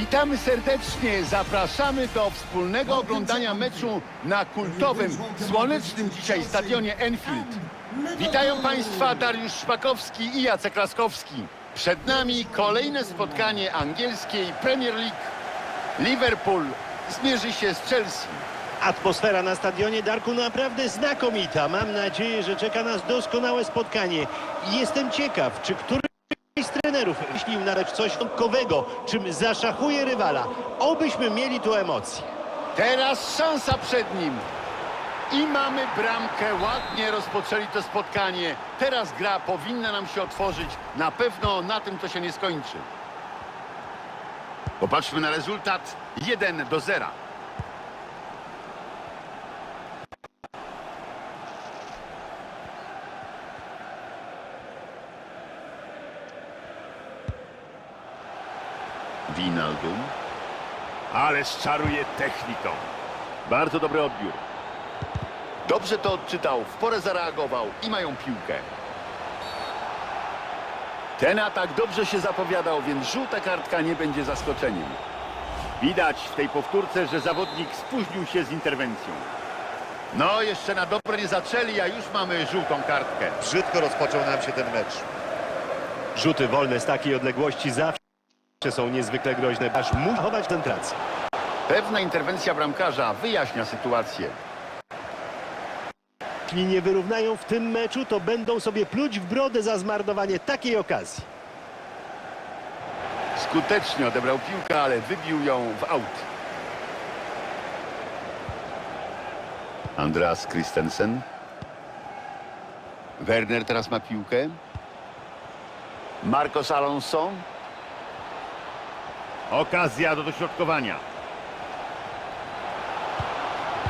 Witamy serdecznie, zapraszamy do wspólnego oglądania meczu na kultowym, słonecznym dzisiaj stadionie Enfield. Witają Państwa Dariusz Szpakowski i Jacek Laskowski. Przed nami kolejne spotkanie angielskiej Premier League. Liverpool zmierzy się z Chelsea. Atmosfera na stadionie Darku naprawdę znakomita. Mam nadzieję, że czeka nas doskonałe spotkanie. Jestem ciekaw, czy któryś trenerów myślił nawet coś wyjątkowego, czym zaszachuje rywala. Obyśmy mieli tu emocje. Teraz szansa przed nim. I mamy bramkę. Ładnie rozpoczęli to spotkanie. Teraz gra powinna nam się otworzyć. Na pewno na tym to się nie skończy. Popatrzmy na rezultat. 1 do 0. Winaldum. Ale czaruje techniką. Bardzo dobry odbiór. Dobrze to odczytał, w porę zareagował i mają piłkę. Ten atak dobrze się zapowiadał, więc żółta kartka nie będzie zaskoczeniem. Widać w tej powtórce, że zawodnik spóźnił się z interwencją. No, jeszcze na dobre nie zaczęli, a już mamy żółtą kartkę. Brzydko rozpoczął nam się ten mecz. Rzuty wolne z takiej odległości zawsze są niezwykle groźne, aż musi chować koncentrację. Pewna interwencja bramkarza wyjaśnia sytuację. Jeśli nie wyrównają w tym meczu, to będą sobie pluć w brodę za zmarnowanie takiej okazji. Skutecznie odebrał piłkę, ale wybił ją w aut. Andreas Christensen. Werner teraz ma piłkę. Marcos Alonso. Okazja do dośrodkowania.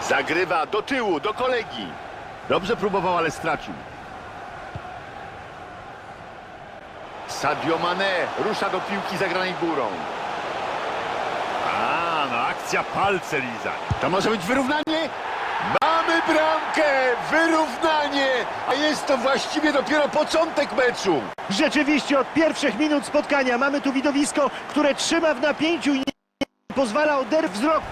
Zagrywa do tyłu, do kolegi. Dobrze próbował, ale stracił. Sadio Mane rusza do piłki zagranej górą. A, no akcja palce lizać. To może być wyrównanie? Bramkę! Wyrównanie! A jest to właściwie dopiero początek meczu. Rzeczywiście od pierwszych minut spotkania mamy tu widowisko, które trzyma w napięciu i nie pozwala oderwać wzrok.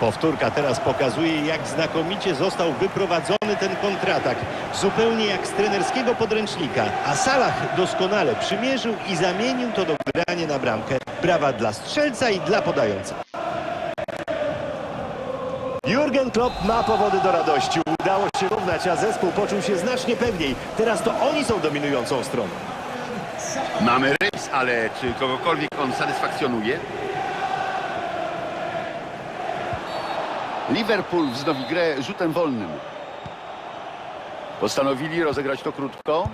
Powtórka teraz pokazuje, jak znakomicie został wyprowadzony ten kontratak. Zupełnie jak z trenerskiego podręcznika. A Salah doskonale przymierzył i zamienił to do grania na bramkę. Brawa dla strzelca i dla podającego. Jurgen Klopp ma powody do radości. Udało się równać, a zespół poczuł się znacznie pewniej. Teraz to oni są dominującą stroną. Mamy remis, ale czy kogokolwiek on satysfakcjonuje? Liverpool wznowi grę rzutem wolnym. Postanowili rozegrać to krótko.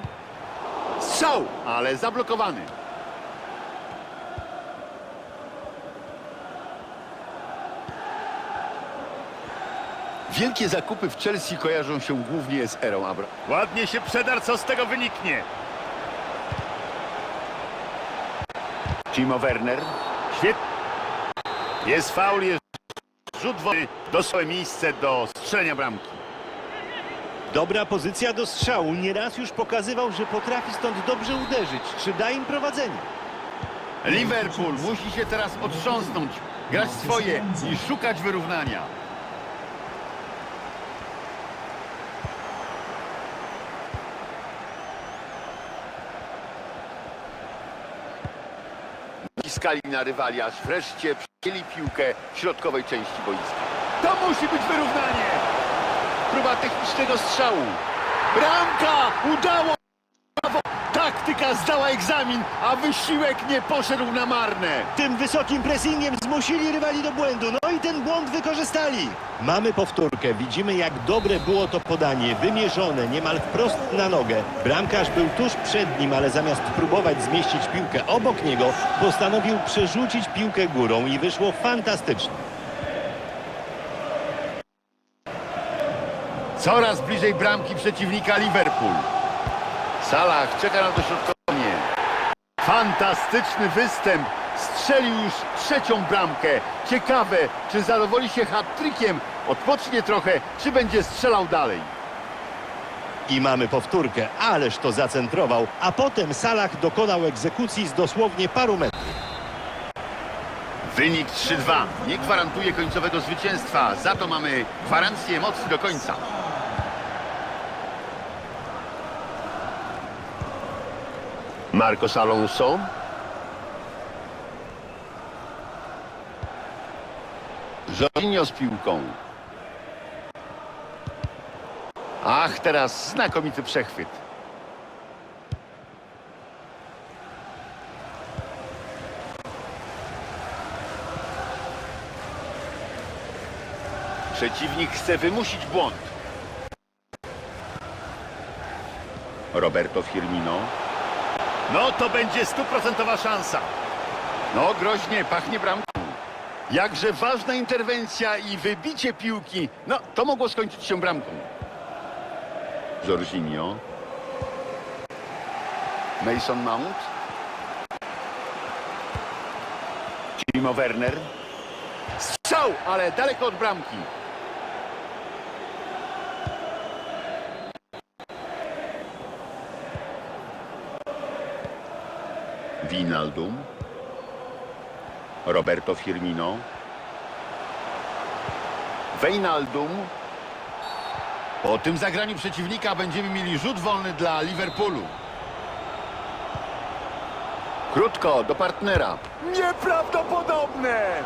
Strzał, ale zablokowany. Wielkie zakupy w Chelsea kojarzą się głównie z erą Abra. Ładnie się przedar, co z tego wyniknie. Timo Werner. Świetnie. Jest faul, jest rzut wolny. Dosłe miejsce do strzelenia bramki. Dobra pozycja do strzału. Nieraz już pokazywał, że potrafi stąd dobrze uderzyć. Czy da im prowadzenie? Liverpool musi się teraz otrząsnąć, grać swoje i szukać wyrównania. Naciskali na rywali, aż wreszcie przyjęli piłkę środkowej części boiska. To musi być wyrównanie! Próba technicznego strzału. Bramka! Udało! Taktyka zdała egzamin, a wysiłek nie poszedł na marne. Tym wysokim pressingiem zmusili rywali do błędu. No i ten błąd wykorzystali. Mamy powtórkę. Widzimy, jak dobre było to podanie. Wymierzone, niemal wprost na nogę. Bramkarz był tuż przed nim, ale zamiast próbować zmieścić piłkę obok niego, postanowił przerzucić piłkę górą i wyszło fantastycznie. Coraz bliżej bramki przeciwnika Liverpool. Salah czeka na dośrodkowanie. Fantastyczny występ. Strzelił już trzecią bramkę. Ciekawe, czy zadowoli się hat-trickiem, odpocznie trochę, czy będzie strzelał dalej. I mamy powtórkę, ależ to zacentrował, a potem Salah dokonał egzekucji z dosłownie paru metrów. Wynik 3-2 nie gwarantuje końcowego zwycięstwa, za to mamy gwarancję mocy do końca. Marcos Alonso. Jorginho z piłką. Ach, teraz znakomity przechwyt. Przeciwnik chce wymusić błąd. Roberto Firmino. No to będzie stuprocentowa szansa. No groźnie, pachnie bramką. Jakże ważna interwencja i wybicie piłki. No to mogło skończyć się bramką. Jorginho. Mason Mount. Timo Werner. Strzał, ale daleko od bramki. Winaldum. Roberto Firmino. Wijnaldum. Po tym zagraniu przeciwnika będziemy mieli rzut wolny dla Liverpoolu. Krótko do partnera. Nieprawdopodobne!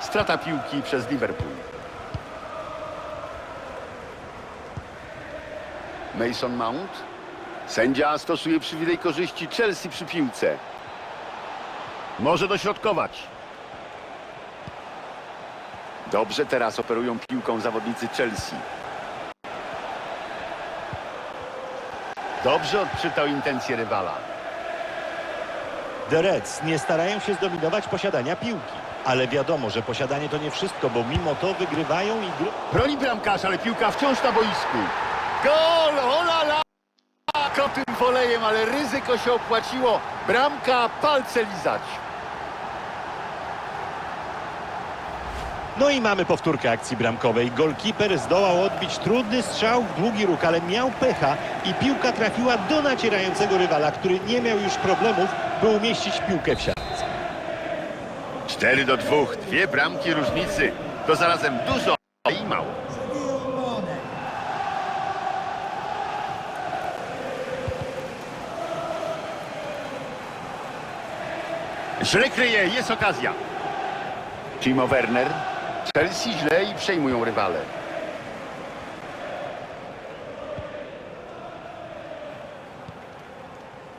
Strata piłki przez Liverpool. Mason Mount. Sędzia stosuje przywilej korzyści Chelsea przy piłce. Może dośrodkować. Dobrze teraz operują piłką zawodnicy Chelsea. Dobrze odczytał intencje rywala. The Reds nie starają się zdominować posiadania piłki. Ale wiadomo, że posiadanie to nie wszystko, bo mimo to wygrywają i. Broni bramkarz, ale piłka wciąż na boisku. Gol! Ola la! Kotym wolejem, ale ryzyko się opłaciło. Bramka, palce lizać. No i mamy powtórkę akcji bramkowej. Golkiper zdołał odbić trudny strzał w długi róg, ale miał pecha i piłka trafiła do nacierającego rywala, który nie miał już problemów, by umieścić piłkę w siatce. 4 do 2, dwie bramki różnicy. To zarazem dużo i mało. Źle kryje, jest okazja. Timo Werner. Chelsea źle i przejmują rywale.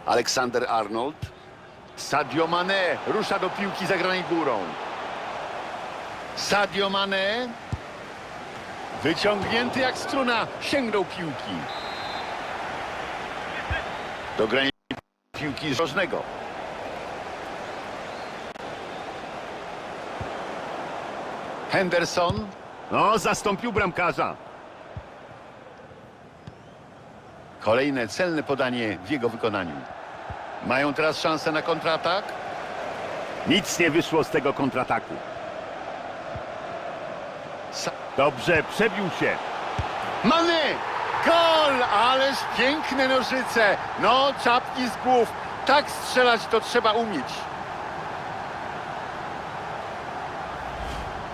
Aleksander Arnold. Sadio Mane rusza do piłki zagranej górą. Sadio Mane. Wyciągnięty jak struna, sięgnął piłki. Do grania piłki z rożnego. Henderson. No, zastąpił bramkarza. Kolejne celne podanie w jego wykonaniu. Mają teraz szansę na kontratak? Nic nie wyszło z tego kontrataku. Dobrze, przebił się. Many! Gol! Ależ piękne nożyce. No, czapki z głów. Tak strzelać to trzeba umieć.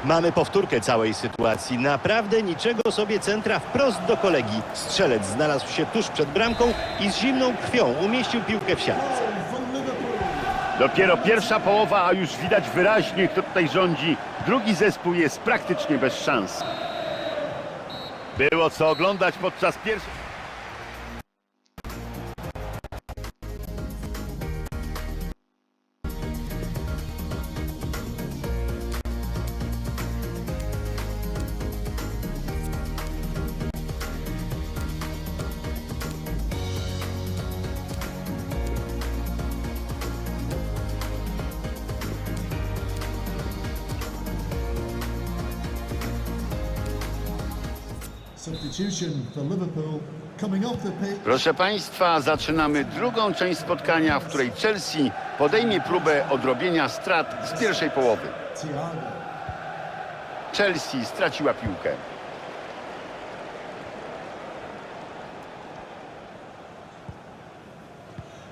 Mamy powtórkę całej sytuacji. Naprawdę niczego sobie centra wprost do kolegi. Strzelec znalazł się tuż przed bramką i z zimną krwią umieścił piłkę w siatce. Dopiero pierwsza połowa, a już widać wyraźnie, kto tutaj rządzi. Drugi zespół jest praktycznie bez szans. Było co oglądać podczas pierwszej... Proszę Państwa, zaczynamy drugą część spotkania, w której Chelsea podejmie próbę odrobienia strat z pierwszej połowy. Chelsea straciła piłkę.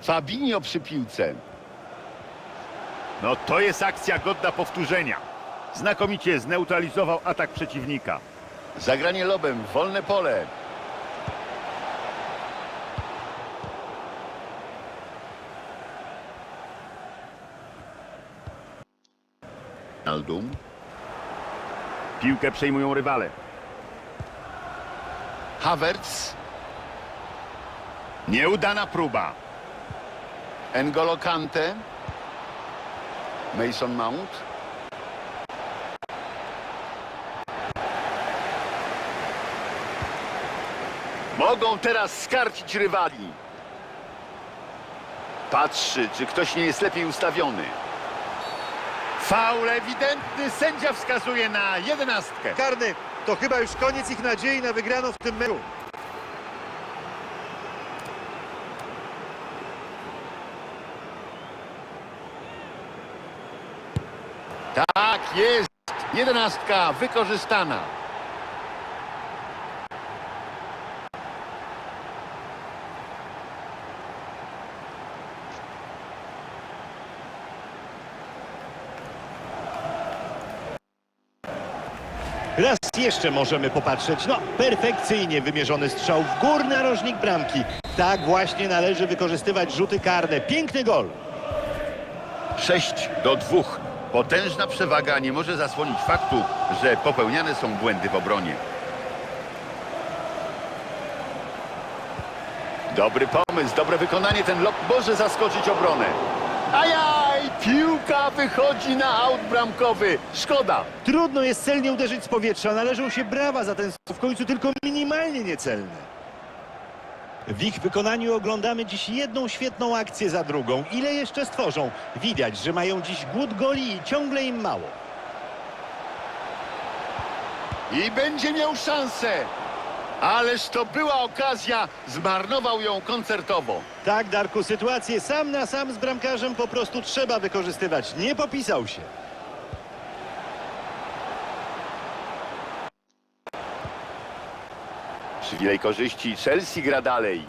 Fabinho przy piłce. No to jest akcja godna powtórzenia. Znakomicie zneutralizował atak przeciwnika. Zagranie lobem, wolne pole. Aldum. Piłkę przejmują rywale. Havertz. Nieudana próba. N'Golo Kante. Mason Mount. Mogą teraz skarcić rywali. Patrzy, czy ktoś nie jest lepiej ustawiony. Faul ewidentny, sędzia wskazuje na jedenastkę. Karny, to chyba już koniec ich nadziei na wygraną w tym meczu. Tak jest, jedenastka wykorzystana. Jeszcze możemy popatrzeć. No, perfekcyjnie wymierzony strzał w górny narożnik bramki. Tak właśnie należy wykorzystywać rzuty karne. Piękny gol. 6 do 2. Potężna przewaga nie może zasłonić faktu, że popełniane są błędy w obronie. Dobry pomysł, dobre wykonanie. Ten lob może zaskoczyć obronę. Ajaj, piłka wychodzi na aut bramkowy. Szkoda. Trudno jest celnie uderzyć z powietrza. Należą się brawa za ten w końcu tylko minimalnie niecelny. W ich wykonaniu oglądamy dziś jedną świetną akcję za drugą. Ile jeszcze stworzą? Widać, że mają dziś głód goli i ciągle im mało. I będzie miał szansę. Ależ to była okazja, zmarnował ją koncertowo. Tak, Darku, sytuację sam na sam z bramkarzem po prostu trzeba wykorzystywać. Nie popisał się. Przywilej korzyści, Chelsea gra dalej.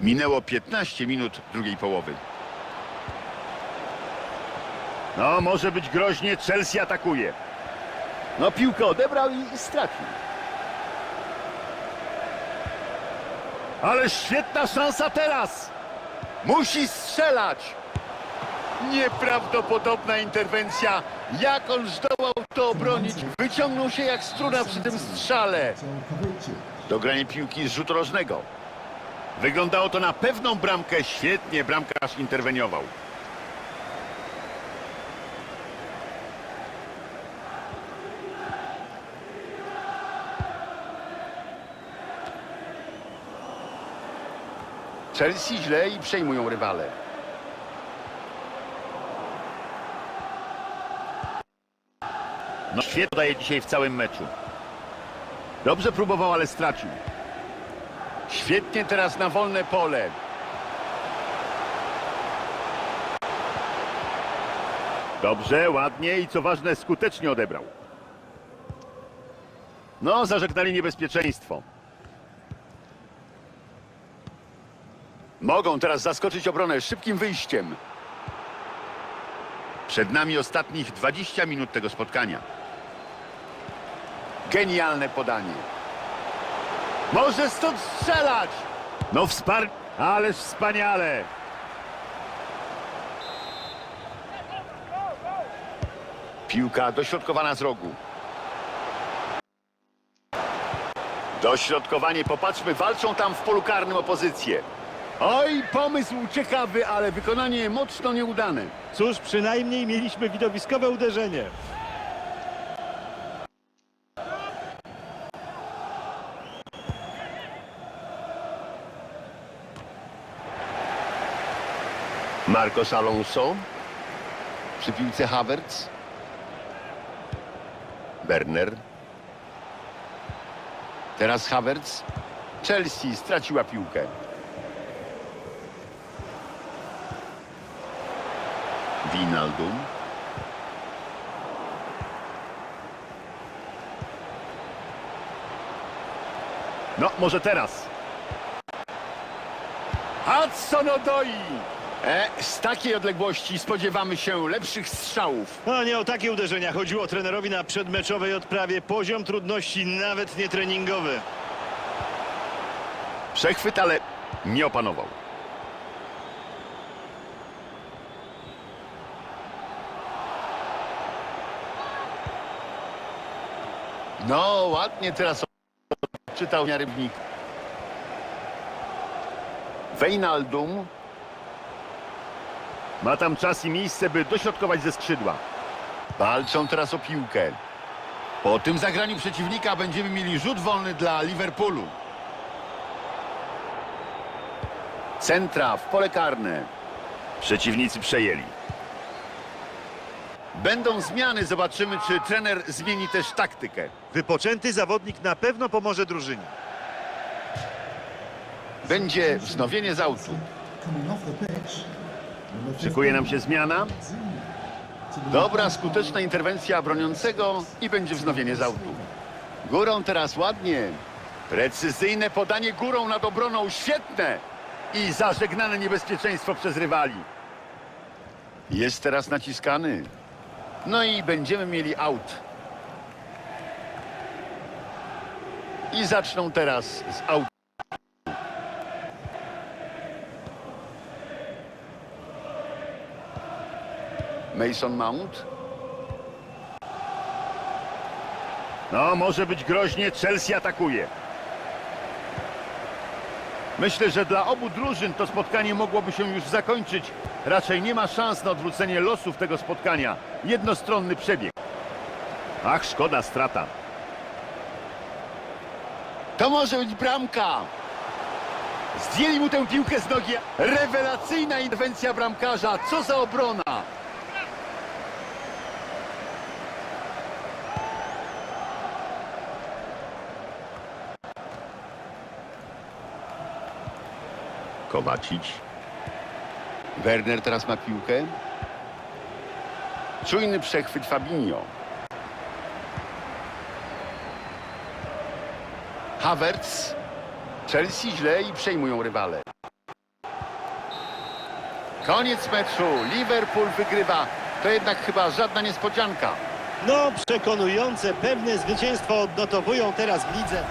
Minęło 15 minut drugiej połowy. No, może być groźnie, Chelsea atakuje. No, piłkę odebrał i stracił. Ale świetna szansa teraz! Musi strzelać! Nieprawdopodobna interwencja. Jak on zdołał to obronić? Wyciągnął się jak struna przy tym strzale. Dogranie piłki z rzutu rożnego. Wyglądało to na pewną bramkę. Świetnie bramkarz interweniował. Chelsea źle i przejmują rywale. No świetnie daje dzisiaj w całym meczu. Dobrze próbował, ale stracił. Świetnie teraz na wolne pole. Dobrze, ładnie i co ważne, skutecznie odebrał. No, zażegnali niebezpieczeństwo. Mogą teraz zaskoczyć obronę szybkim wyjściem. Przed nami ostatnich 20 minut tego spotkania. Genialne podanie. Może stąd strzelać! No wspar... Ależ wspaniale! Piłka dośrodkowana z rogu. Dośrodkowanie, popatrzmy, walczą tam w polu karnym o pozycję. Oj, pomysł ciekawy, ale wykonanie mocno nieudane. Cóż, przynajmniej mieliśmy widowiskowe uderzenie. Marcos Alonso. Przy piłce Havertz. Werner. Teraz Havertz. Chelsea straciła piłkę. Winaldum. No, może teraz. Hudson Odoi! E, z takiej odległości spodziewamy się lepszych strzałów. No nie o takie uderzenia chodziło trenerowi na przedmeczowej odprawie. Poziom trudności nawet nie treningowy. Przechwyt, ale nie opanował. No, ładnie teraz czytał rybnik. Wejnaldum. Ma tam czas i miejsce, by dośrodkować ze skrzydła. Walczą teraz o piłkę. Po tym zagraniu przeciwnika będziemy mieli rzut wolny dla Liverpoolu. Centra w pole karne. Przeciwnicy przejęli. Będą zmiany, zobaczymy, czy trener zmieni też taktykę. Wypoczęty zawodnik na pewno pomoże drużynie. Będzie wznowienie z autu. Szykuje nam 15, się zmiana. Dobra, skuteczna interwencja broniącego i będzie wznowienie z autu. Górą teraz ładnie. Precyzyjne podanie górą nad obroną, świetne. I zażegnane niebezpieczeństwo przez rywali. Jest teraz naciskany. No i będziemy mieli aut. I zaczną teraz z aut. Mason Mount. No, może być groźnie. Chelsea atakuje. Myślę, że dla obu drużyn to spotkanie mogłoby się już zakończyć. Raczej nie ma szans na odwrócenie losów tego spotkania. Jednostronny przebieg. Ach, szkoda, strata. To może być bramka. Zdjęli mu tę piłkę z nogi. Rewelacyjna interwencja bramkarza. Co za obrona. Kowacić. Werner teraz ma piłkę. Czujny przechwyt Fabinho. Havertz. Chelsea źle i przejmują rywale. Koniec meczu. Liverpool wygrywa. To jednak chyba żadna niespodzianka. No, przekonujące, pewne zwycięstwo odnotowują teraz w lidze.